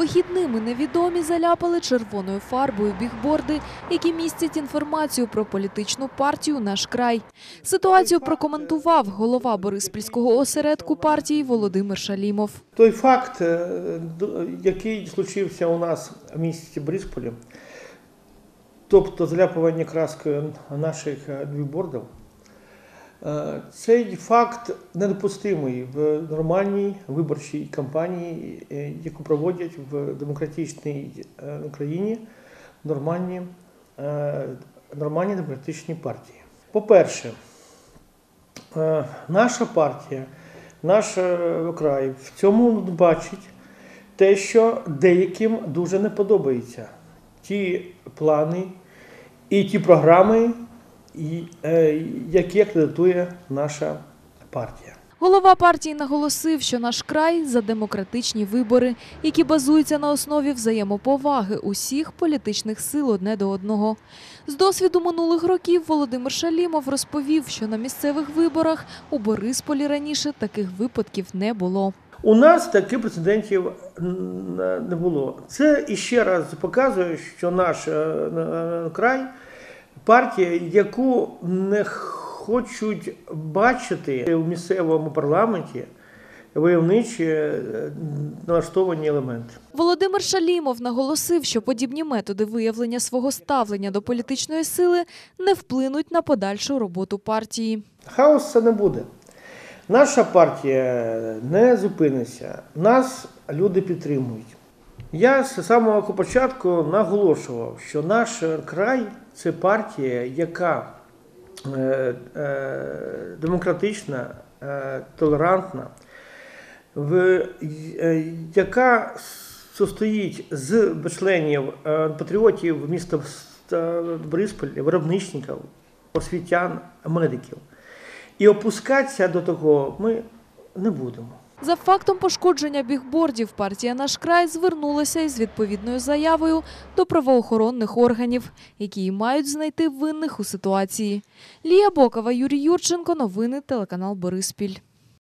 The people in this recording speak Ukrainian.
Вихідними невідомі заляпали червоною фарбою бігборди, які містять інформацію про політичну партію «Наш край». Ситуацію прокоментував голова Бориспільського осередку партії Володимир Шалімов. Той факт, е, який случився у нас в місті Борисполі, тобто заляпування краскою наших е, бікбордів, е, цей факт недопустимий в нормальній виборчій кампанії, е, яку проводять в демократичній е, Україні нормальні, е, нормальні демократичні партії. По-перше, е, наша партія, наш е, край в цьому бачить те, що деяким дуже не подобаються ті плани і ті програми, і, е, які акредитує наша партія. Голова партії наголосив, що наш край за демократичні вибори, які базуються на основі взаємоповаги усіх політичних сил одне до одного. З досвіду минулих років Володимир Шалімов розповів, що на місцевих виборах у Борисполі раніше таких випадків не було. У нас таких прецедентів не було. Це іще раз показує, що наш е, е, край партія, яку не хочуть бачити у місцевому парламенті войовничі е, налаштовані елементи. Володимир Шалімов наголосив, що подібні методи виявлення свого ставлення до політичної сили не вплинуть на подальшу роботу партії. Хаосу не буде. Наша партія не зупиниться, нас люди підтримують. Я з самого початку наголошував, що наш край це партія, яка е, е, демократична, е, толерантна, в, е, яка состоїть з членів е, патріотів міста е, виробничників, освітян, медиків. І опускатися до того ми не будемо. За фактом пошкодження бігбордів партія «Наш край» звернулася із відповідною заявою до правоохоронних органів, які й мають знайти винних у ситуації. Лія Бокова, Юрій Юрченко. Новини телеканал Бориспіль.